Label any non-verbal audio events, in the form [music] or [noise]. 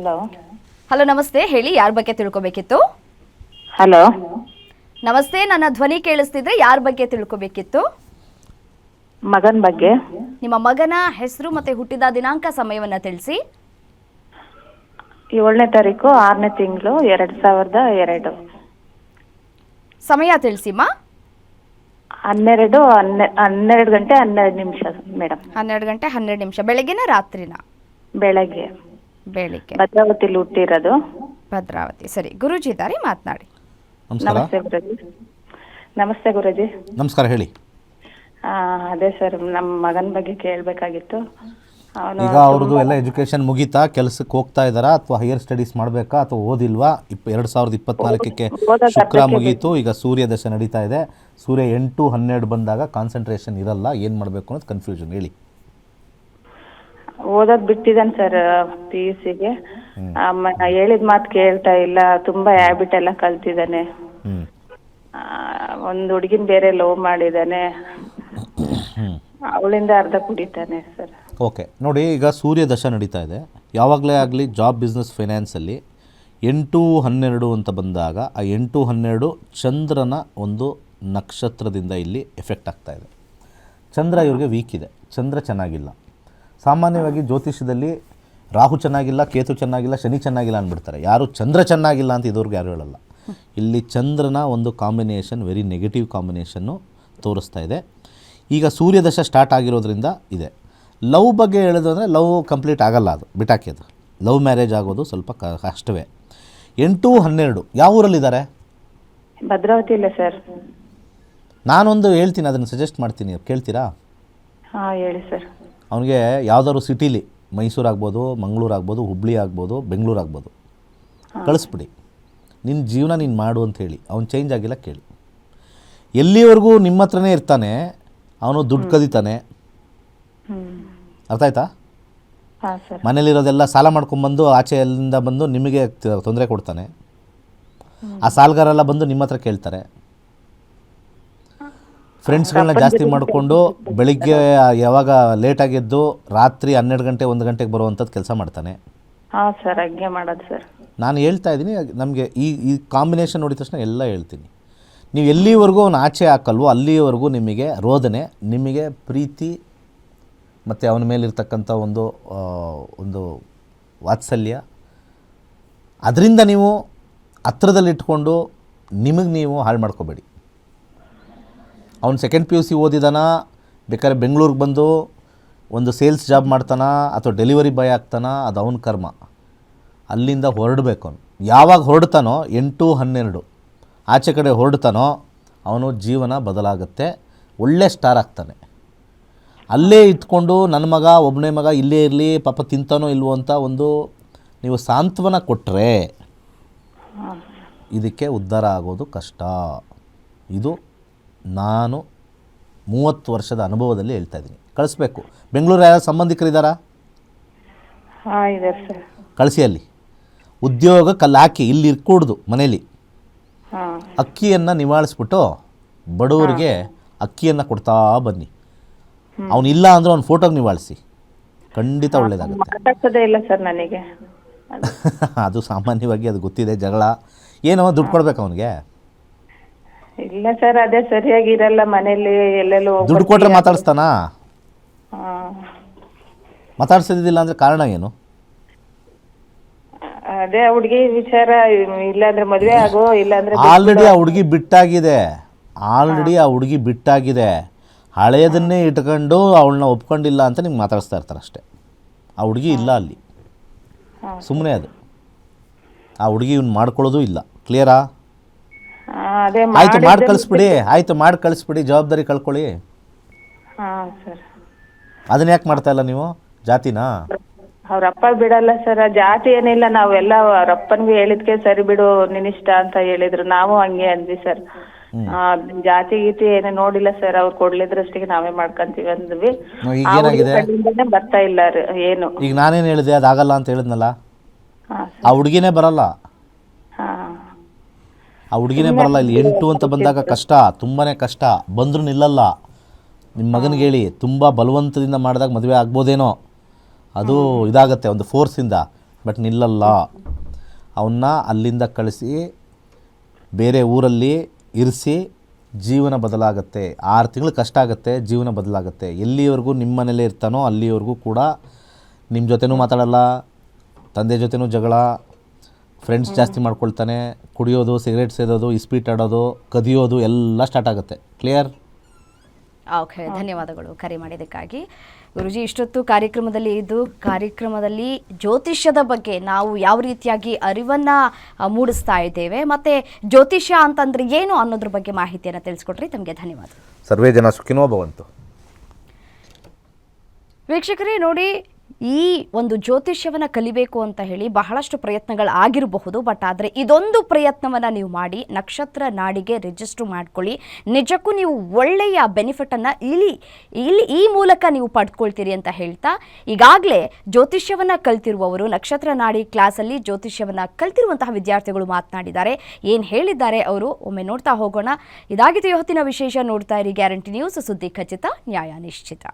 Hello hello ನಮಸ್ತೆ. ಹೇಳಿ ಯಾರ ಬಗ್ಗೆ ತಿಳ್ಕೊಬೇಕಿತ್ತು? ಹಲೋ ನಮಸ್ತೆ ನನ್ನ ಧ್ವನಿ ಕೇಳಿಸ್ತಿದ್ರೆ ಯಾರ ಬಗ್ಗೆ ತಿಳ್ಕೊಬೇಕಿತ್ತು? ಮಗನ್ ಬಗ್ಗೆ. ನಿಮ್ಮ ಮಗನ ಹೆಸರು ಮತ್ತೆ ಹುಟ್ಟಿದ ದಿನಾಂಕ ಸಮಯವನ್ನ ತಿಳಿಸಿ. ಏಳನೇ ತಾರೀಕು ಆರನೇ ತಿಂಗಳು ಎರಡ್ ಸಾವಿರದ ಎರಡು. ಸಮಯ ತಿಳಿಸಿಮ್ಮ. ಹನ್ನೆರಡು ಹನ್ನೆ ಹನ್ನೆರಡು ಗಂಟೆ ಹನ್ನೆರಡು ನಿಮಿಷ ಮೇಡಮ್. ಹನ್ನೆರಡು ಗಂಟೆ ಹನ್ನೆರಡು ನಿಮಿಷ. ಬೆಳಗ್ಗೆನ ರಾತ್ರಿನ? ಬೆಳಗ್ಗೆ. ಬೆಳಿಗ್ಗೆ. ಭದ್ರಾವತಿ ಹುಟ್ಟಿರೋದು. ಭದ್ರಾವತಿ. ಸರಿ ಗುರುಜಿ ದಾರಿ ಮಾತನಾಡಿ. ನಮಸ್ಕಾರ. ನಮಸ್ತೆ ಗುರುಜಿ. ನಮಸ್ತೆ ಗುರುಜಿ. ನಮಸ್ಕಾರ ಹೇಳಿ. ಆ, ಅದೇ ಸರ್ ನಮ್ಮ ಮಗನ ಬಗ್ಗೆ ಕೇಳಬೇಕಾಗಿತ್ತು. ಅವನು ಈಗ ಅವ್ರದ್ದು ಎಲ್ಲ ಎಜುಕೇಷನ್ ಮುಗೀತಾ ಕೆಲಸಕ್ಕೆ ಹೋಗ್ತಾ ಇದ್ದಾರಾ ಅಥವಾ ಹೈಯರ್ ಸ್ಟಡೀಸ್ ಮಾಡಬೇಕಾ ಅಥವಾ ಓದಿಲ್ವಾ? ಇಪ್ ಎರಡು ಸಾವಿರದ ಇಪ್ಪತ್ನಾಲ್ಕಕ್ಕೆ ಶುಕ್ರ ಮುಗೀತು ಈಗ ಸೂರ್ಯ ದಶೆ ನಡೀತಾ ಇದೆ. ಸೂರ್ಯ ಎಂಟು ಹನ್ನೆರಡು ಬಂದಾಗ ಕಾನ್ಸಂಟ್ರೇಷನ್ ಇರಲ್ಲ ಏನು ಮಾಡಬೇಕು ಅನ್ನೋದು ಕನ್ಫ್ಯೂಷನ್ ಹೇಳಿ. ಓದೋದ್ ಬಿಟ್ಟಿದ್ದಾನೆ ಸರ್ ಪಿ ಯು ಸಿಗೆ ಹೇಳಿದ ಮಾತು ಕೇಳ್ತಾ ಇಲ್ಲ ತುಂಬಾ ಹ್ಯಾಬಿಟ್ ಎಲ್ಲ ಕಲ್ತಿದ್ದಾನೆ. ಒಂದ್ ಹುಡುಗಿನ ಬೇರೆ ಲವ್ ಮಾಡಿದ್ದಾನೆ. ಅವಳಿಂದ ಅರ್ಧ ಕುಡಿತಾನೆ ಸರ್ ಓಕೆ ನೋಡಿ ಈಗ ಸೂರ್ಯ ದಶ ನಡೀತಾ ಇದೆ. ಯಾವಾಗಲೇ ಆಗಲಿ ಜಾಬ್ ಬಿಸ್ನೆಸ್ ಫೈನಾನ್ಸಲ್ಲಿ ಎಂಟು ಹನ್ನೆರಡು ಅಂತ ಬಂದಾಗ ಆ ಎಂಟು ಹನ್ನೆರಡು ಚಂದ್ರನ ಒಂದು ನಕ್ಷತ್ರದಿಂದ ಇಲ್ಲಿ ಎಫೆಕ್ಟ್ ಆಗ್ತಾ ಇದೆ. ಚಂದ್ರ ಇವ್ರಿಗೆ ವೀಕ್ ಇದೆ. ಚಂದ್ರ ಚೆನ್ನಾಗಿಲ್ಲ. ಸಾಮಾನ್ಯವಾಗಿ ಜ್ಯೋತಿಷ್ಯದಲ್ಲಿ ರಾಹು ಚೆನ್ನಾಗಿಲ್ಲ ಕೇತು ಚೆನ್ನಾಗಿಲ್ಲ ಶನಿ ಚೆನ್ನಾಗಿಲ್ಲ ಅಂದ್ಬಿಡ್ತಾರೆ. ಯಾರು ಚಂದ್ರ ಚೆನ್ನಾಗಿಲ್ಲ ಅಂತ ಇದುವರೆಗೂ ಯಾರು ಹೇಳಲ್ಲ. ಇಲ್ಲಿ ಚಂದ್ರನ ಒಂದು ಕಾಂಬಿನೇಷನ್ ವೆರಿ ನೆಗೆಟಿವ್ ಕಾಂಬಿನೇಷನ್ನು ತೋರಿಸ್ತಾ ಇದೆ. ಈಗ ಸೂರ್ಯದಶ ಸ್ಟಾರ್ಟ್ ಆಗಿರೋದ್ರಿಂದ ಇದೆ. ಲವ್ ಬಗ್ಗೆ ಹೇಳೋದು ಅಂದರೆ ಲವ್ ಕಂಪ್ಲೀಟ್ ಆಗಲ್ಲ ಅದು ಬಿಟಾಕಿ ಅದು. ಲವ್ ಮ್ಯಾರೇಜ್ ಆಗೋದು ಸ್ವಲ್ಪ ಕಷ್ಟವೇ. ಎಂಟು ಹನ್ನೆರಡು ಯಾವ ಊರಲ್ಲಿದ್ದಾರೆ? ಭದ್ರಾವತಿ ಇಲ್ಲ ಸರ್. ನಾನೊಂದು ಹೇಳ್ತೀನಿ ಅದನ್ನು ಸಜೆಸ್ಟ್ ಮಾಡ್ತೀನಿ ಕೇಳ್ತೀರಾ? ಹಾಂ ಹೇಳಿ ಸರ್. ಅವನಿಗೆ ಯಾವ್ದಾದ್ರು ಸಿಟಿಲಿ ಮೈಸೂರು ಆಗ್ಬೋದು ಮಂಗಳೂರು ಆಗ್ಬೋದು ಹುಬ್ಳಿ ಆಗ್ಬೋದು ಬೆಂಗಳೂರು ಆಗ್ಬೋದು. ಕಳಿಸ್ಬಿಡಿ. ನಿನ್ನ ಜೀವನ ನೀನು ಮಾಡು ಅಂತ ಹೇಳಿ. ಅವ್ನು ಚೇಂಜ್ ಆಗಿಲ್ಲ ಕೇಳಿ. ಎಲ್ಲಿವರೆಗೂ ನಿಮ್ಮ ಹತ್ರನೇ ಇರ್ತಾನೆ ಅವನು ದುಡ್ಡು ಕದೀತಾನೆ. ಅರ್ಥ ಆಯ್ತಾ? ಮನೇಲಿರೋದೆಲ್ಲ ಸಾಲ ಮಾಡ್ಕೊಂಡ್ಬಂದು ಆಚೆ ಎಲ್ಲಿಂದ ಬಂದು ನಿಮಗೆ ತೊಂದರೆ ಕೊಡ್ತಾನೆ. ಆ ಸಾಲಗಾರೆಲ್ಲ ಬಂದು ನಿಮ್ಮ ಹತ್ರ ಕೇಳ್ತಾರೆ. ಫ್ರೆಂಡ್ಸ್ಗಳನ್ನ ಜಾಸ್ತಿ ಮಾಡಿಕೊಂಡು ಬೆಳಿಗ್ಗೆ ಯಾವಾಗ ಲೇಟಾಗಿ ಎದ್ದು ರಾತ್ರಿ ಹನ್ನೆರಡು ಗಂಟೆ ಒಂದು ಗಂಟೆಗೆ ಬರುವಂಥದ್ದು ಕೆಲಸ ಮಾಡ್ತಾನೆ. ಹಾ ಸರ್ ಹಂಗೆ ಮಾಡೋದು ಸರ್. ನಾನು ಹೇಳ್ತಾ ಇದ್ದೀನಿ ನಮಗೆ ಈ ಈ ಕಾಂಬಿನೇಷನ್ ನೋಡಿದ ತಕ್ಷಣ ಎಲ್ಲ ಹೇಳ್ತೀನಿ. ನೀವು ಎಲ್ಲಿವರೆಗೂ ಅವನು ಆಚೆ ಹಾಕಲ್ವೋ ಅಲ್ಲಿವರೆಗೂ ನಿಮಗೆ ರೋದನೆ ನಿಮಗೆ ಪ್ರೀತಿ ಮತ್ತು ಅವನ ಮೇಲಿರ್ತಕ್ಕಂಥ ಒಂದು ಆ, ಒಂದು ವಾತ್ಸಲ್ಯ. ಅದರಿಂದ ನೀವು ಹತ್ರದಲ್ಲಿಟ್ಕೊಂಡು ನಿಮಗೆ ನೀವು ಹಾಳು ಮಾಡ್ಕೋಬೇಡಿ. ಅವ್ನು ಸೆಕೆಂಡ್ ಪಿ ಯು ಸಿ ಓದಿದಾನ ಬೇಕಾದ್ರೆ ಬೆಂಗಳೂರಿಗೆ ಬಂದು ಒಂದು ಸೇಲ್ಸ್ ಜಾಬ್ ಮಾಡ್ತಾನ ಅಥವಾ ಡೆಲಿವರಿ ಬಾಯ್ ಆಗ್ತಾನ ಅದು ಅವನ ಕರ್ಮ. ಅಲ್ಲಿಂದ ಹೊರಡಬೇಕು ಅವನು. ಯಾವಾಗ ಹೊರಡ್ತಾನೋ ಎಂಟು ಹನ್ನೆರಡು ಆಚೆ ಕಡೆ ಹೊರಡ್ತಾನೋ ಅವನು ಜೀವನ ಬದಲಾಗುತ್ತೆ ಒಳ್ಳೆ ಸ್ಟಾರ್ ಆಗ್ತಾನೆ. ಅಲ್ಲೇ ಇಟ್ಕೊಂಡು ನನ್ನ ಮಗ ಒಬ್ಬನೇ ಮಗ ಇಲ್ಲೇ ಇರಲಿ ಪಾಪ ತಿಂತಾನೋ ಇಲ್ವೋ ಅಂತ ಒಂದು ನೀವು ಸಾಂತ್ವನ ಕೊಟ್ಟರೆ ಇದಕ್ಕೆ ಉದ್ಧಾರ ಆಗೋದು ಕಷ್ಟ. ಇದು ನಾನು ಮೂವತ್ತು ವರ್ಷದ ಅನುಭವದಲ್ಲಿ ಹೇಳ್ತಾ ಇದ್ದೀನಿ. ಕಳಿಸ್ಬೇಕು. ಬೆಂಗಳೂರು ಯಾರು ಸಂಬಂಧಿಕರಿದ್ದಾರಾ? ಕಳಿಸಿ ಅಲ್ಲಿ. ಉದ್ಯೋಗ ಅಲ್ಲಿ ಹಾಕಿ ಇಲ್ಲಿ ಇರ್ಕೂಡ್ದು ಮನೇಲಿ. ಅಕ್ಕಿಯನ್ನು ನಿವಾಳಿಸ್ಬಿಟ್ಟು ಬಡವರಿಗೆ ಅಕ್ಕಿಯನ್ನು ಕೊಡ್ತಾ ಬನ್ನಿ. ಅವನು ಇಲ್ಲ ಅಂದ್ರೆ ಅವ್ನ ಫೋಟೋಗೆ ನಿವಾಳಿಸಿ. ಖಂಡಿತ ಒಳ್ಳೇದಾಗುತ್ತೆ. ಇಲ್ಲ ಸರ್ ನನಗೆ. [laughs] ಅದು ಸಾಮಾನ್ಯವಾಗಿ ಅದು ಗೊತ್ತಿದೆ ಜಗಳ. ಏನೋ ದುಡ್ಡು ಕೊಡ್ಬೇಕು ಅವನಿಗೆ? ಇಲ್ಲ ಸರ್ ಅದೇ ಸರಿಯಾಗಿರಲ್ಲ ಮನೇಲಿ ಎಲ್ಲೆಲ್ಲೋ ದುಡ್ಡು ಕೊಟ್ರೆ ಮಾತಾಡಿಸ್ತಾನ? ಹಾ. ಮಾತಾಡ್ಸೋದಿಲ್ಲ ಅಂದರೆ ಕಾರಣ ಏನು? ಅದೇ ಹುಡುಗಿ ವಿಚಾರ ಇಲ್ಲಾಂದ್ರೆ ಮದ್ವೆ ಆಗೋ ಇಲ್ಲಾಂದ್ರೆ ಆಲ್ರೆಡಿ ಆ ಹುಡುಗಿ ಬಿಟ್ಟಾಗಿದೆ. ಆಲ್ರೆಡಿ ಆ ಹುಡುಗಿ ಬಿಟ್ಟಾಗಿದೆ. ಹಳೆಯದನ್ನೇ ಇಟ್ಕೊಂಡು ಅವಳನ್ನ ಒಪ್ಕೊಂಡಿಲ್ಲ ಅಂತ ನಿಮ್ಗೆ ಮಾತಾಡಿಸ್ತಾ ಇರ್ತಾರೆ ಅಷ್ಟೇ. ಆ ಹುಡುಗಿ ಇಲ್ಲ ಅಲ್ಲಿ. ಸುಮ್ಮನೆ ಅದು. ಆ ಹುಡುಗಿ ಇವ್ನು ಮಾಡ್ಕೊಳ್ಳೋದು ಇಲ್ಲ. ಕ್ಲಿಯರಾ ಆಯಿತು ಮಾಡಿ ಕಳಿಸ್ಬಿಡಿ. ಆಯ್ತು ಮಾಡಿ ಕಳಿಸ್ಬಿಡಿ ಜವಾಬ್ದಾರಿ ಕಳ್ಕೊಳ್ಳಿ. ಹಾ ಸರ್. ಅದನ್ನ ಯಾಕೆ ಮಾಡ್ತಾ ಇಲ್ಲ ನೀವು? ಜಾತಿನಾ? ಅವ್ರ ಅಪ್ಪ ಬಿಡಲ್ಲ ಸರ್. ಜಾತಿ ಏನಿಲ್ಲ ನಾವೆಲ್ಲ ಅವ್ರ ಅಪ್ಪನ್ಗೆ ಹೇಳಿದ್ಕೆ ಸರಿ ಬಿಡು ನಿನ್ನಿಷ್ಟ ಅಂತ ಹೇಳಿದ್ರು. ನಾವು ಹಂಗೆ ಅಂದ್ವಿ ಸರ್. ಜಾತಿ ಗೀತಿ ಏನೇ ನೋಡಿಲ್ಲ ಸರ್. ಅವ್ರು ಕೊಡ್ಲಿದ್ರಷ್ಟಿಗೆ ನಾವೇ ಮಾಡ್ಕೊಂತೀವಿ ಅಂದ್ವಿ. ಈಗ ಆ ಹುಡ್ಗಿ ಏನಾಗಿದೆ? ಕಡೆಯಿಂದನೇ ಬರ್ತಾ ಇಲ್ಲ ರೀ ಏನು. ಈಗ ನಾನೇನ್ ಹೇಳಿದೆ ಅದಾಗಲ್ಲ ಅಂತ ಹೇಳಿದ್ನಲ್ಲ? ಹಾ ಆ ಹುಡುಗಿನೇ ಬರಲ್ಲ? ಹಾ. ಆ ಹುಡುಗಿನೇ ಬರಲ್ಲ ಇಲ್ಲಿ ಎಂಟು ಅಂತ ಬಂದಾಗ ಕಷ್ಟ ತುಂಬಾ ಕಷ್ಟ. ಬಂದರೂ ನಿಲ್ಲಲ್ಲ. ನಿಮ್ಮ ಮಗನಿಗೆ ಹೇಳಿ ತುಂಬ ಬಲವಂತದಿಂದ ಮಾಡಿದಾಗ ಮದುವೆ ಆಗ್ಬೋದೇನೋ. ಅದು ಇದಾಗತ್ತೆ ಒಂದು ಫೋರ್ಸಿಂದ ಬಟ್ ನಿಲ್ಲಲ್ಲ. ಅವನ್ನ ಅಲ್ಲಿಂದ ಕಳಿಸಿ ಬೇರೆ ಊರಲ್ಲಿ ಇರಿಸಿ ಜೀವನ ಬದಲಾಗತ್ತೆ. ಆರು ತಿಂಗಳು ಕಷ್ಟ ಆಗುತ್ತೆ ಜೀವನ ಬದಲಾಗುತ್ತೆ. ಎಲ್ಲಿವರೆಗೂ ನಿಮ್ಮ ಮನೇಲೇ ಇರ್ತಾನೋ ಅಲ್ಲಿವರೆಗೂ ಕೂಡ ನಿಮ್ಮ ಜೊತೆನೂ ಮಾತಾಡಲ್ಲ ತಂದೆ ಜೊತೆನೂ ಜಗಳ ಫ್ರೆಂಡ್ಸ್ ಜಾಸ್ತಿ ಮಾಡ್ಕೊಳ್ತಾನೆ ಕುಡಿಯೋದು ಸಿಗರೇಟ್ ಸೇದೋದು ಇಸ್ಪೀಟ್ ಆಡೋದು ಕದಿಯೋದು ಎಲ್ಲ ಸ್ಟಾರ್ಟ್ ಆಗುತ್ತೆ. ಕ್ಲಿಯರ್ ಓಕೆ ಧನ್ಯವಾದಗಳು ಕರೆ ಮಾಡಿದ್ದಕ್ಕಾಗಿ. ಗುರುಜಿ ಇಷ್ಟೊತ್ತು ಕಾರ್ಯಕ್ರಮದಲ್ಲಿ ಇದ್ದು ಕಾರ್ಯಕ್ರಮದಲ್ಲಿ ಜ್ಯೋತಿಷ್ಯದ ಬಗ್ಗೆ ನಾವು ಯಾವ ರೀತಿಯಾಗಿ ಅರಿವನ್ನ ಮೂಡಿಸ್ತಾ ಇದ್ದೇವೆ ಮತ್ತೆ ಜ್ಯೋತಿಷ್ಯ ಅಂತಂದ್ರೆ ಏನು ಅನ್ನೋದ್ರ ಬಗ್ಗೆ ಮಾಹಿತಿಯನ್ನು ತಿಳಿಸ್ಕೊಟ್ರಿ ತಮಗೆ ಧನ್ಯವಾದ. ಸರ್ವೇ ಜನ ಸುಖಿನೋ ಭವಂತು. ವೀಕ್ಷಕರೇ ನೋಡಿ ಈ ಒಂದು ಜ್ಯೋತಿಷ್ಯವನ್ನು ಕಲಿಬೇಕು ಅಂತ ಹೇಳಿ ಬಹಳಷ್ಟು ಪ್ರಯತ್ನಗಳು ಆಗಿರಬಹುದು, ಬಟ್ ಆದರೆ ಇದೊಂದು ಪ್ರಯತ್ನವನ್ನು ನೀವು ಮಾಡಿ ನಕ್ಷತ್ರ ನಾಡಿಗೆ ರಿಜಿಸ್ಟರ್ ಮಾಡ್ಕೊಳ್ಳಿ. ನಿಜಕ್ಕೂ ನೀವು ಒಳ್ಳೆಯ ಬೆನಿಫಿಟನ್ನು ಇಲ್ಲಿ ಇಲ್ಲಿ ಈ ಮೂಲಕ ನೀವು ಪಡ್ಕೊಳ್ತೀರಿ ಅಂತ ಹೇಳ್ತಾ, ಈಗಾಗಲೇ ಜ್ಯೋತಿಷ್ಯವನ್ನು ಕಲ್ತಿರುವವರು, ನಕ್ಷತ್ರ ನಾಡಿ ಕ್ಲಾಸಲ್ಲಿ ಜ್ಯೋತಿಷ್ಯವನ್ನು ಕಲ್ತಿರುವಂತಹ ವಿದ್ಯಾರ್ಥಿಗಳು ಮಾತನಾಡಿದ್ದಾರೆ. ಏನು ಹೇಳಿದ್ದಾರೆ ಅವರು? ಒಮ್ಮೆ ನೋಡ್ತಾ ಹೋಗೋಣ. ಇದಾಗಿದೆ ಇವತ್ತಿನ ವಿಶೇಷ ನೋಡ್ತಾ ಇರಿ, ಗ್ಯಾರಂಟಿ ನ್ಯೂಸ್, ಸುದ್ದಿ ಖಚಿತ, ನ್ಯಾಯ ನಿಶ್ಚಿತ.